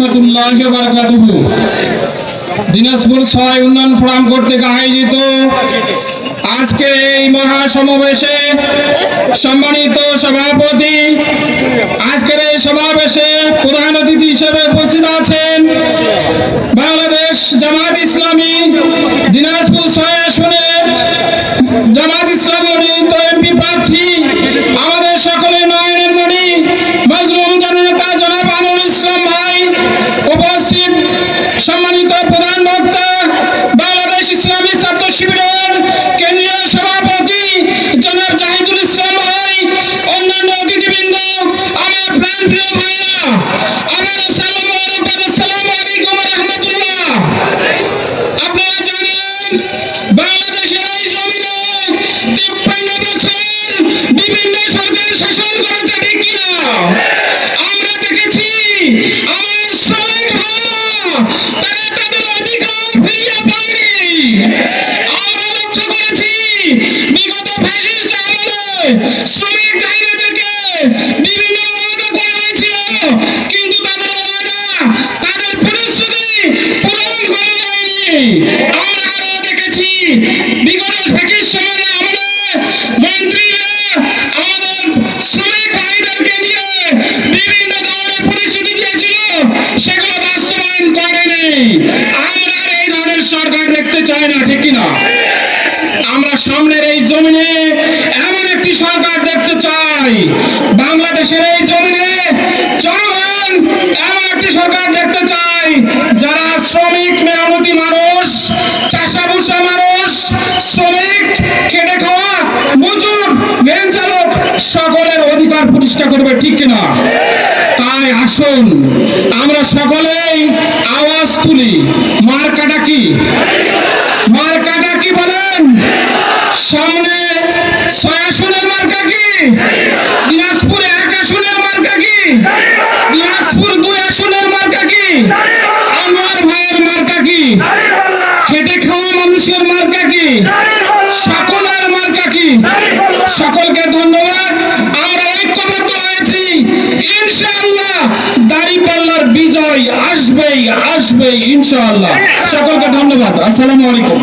রহমতুল্লাহ বারকাতুহু। দিনাজপুর ছয় উন্নয়ন ফোরাম কর্তৃক আয়োজিত আজকের এই মহা সমাবেশে সম্মানিত সভাপতি, আজকের এই সমাবেশে প্রধান অতিথি হিসেবে উপস্থিত আছেন বাংলাদেশ জামাত ইসলামী, দিনাজপুর ছয় আসনের জামাত সম্মানিত প্রধান বক্তা, বাংলাদেশ ইসলামী ছাত্র শিবিরের কেন্দ্রীয় সভাপতি জনাব জাহিদুল ইসলাম ভাই, অন্যান্য অতিথিবৃন্দ, আমার প্রাণ প্রিয় ভাইয়া আমার সরকার দেখতে চাই না, ঠিক কিনা? আমরা সামনের এই জমিনে এমন একটি সরকার দেখতে চাই। বাংলাদেশের এই জমিনে জনগণ এমন একটি সরকার দেখতে চাই, যারা শ্রমিক মেহনতি মানুষ, চাষাভুষা মানুষ, শ্রমিক, খেটে খাওয়া, মজুর, ভ্যান চালক সকলের অধিকার প্রতিষ্ঠা করবে, ঠিক কিনা? তাই আসুন, আমরা সকলেই আওয়াজ তুলি মার্কাটা কি? মার্কাটা কি বলেন। সামনে ছয় আসনের মার্কা কি? দিনাজপুর এক আসনের মার্কা কি? দিনাজপুর দুই আসনের মার্কা কি? আমার ভাইয়ের মার্কা কি? খেটে খাওয়া মানুষের মার্কা কি? সকলের মার্কা কি? সকলকে ধন্যবাদ। আমরা ঐক্যবদ্ধ হয়েছি। ইনশাআল্লাহ দাড়িপাল্লার বিজয় আসবেই আসবেই ইনশাআল্লাহ। সকলকে ধন্যবাদ। আসসালামু আলাইকুম।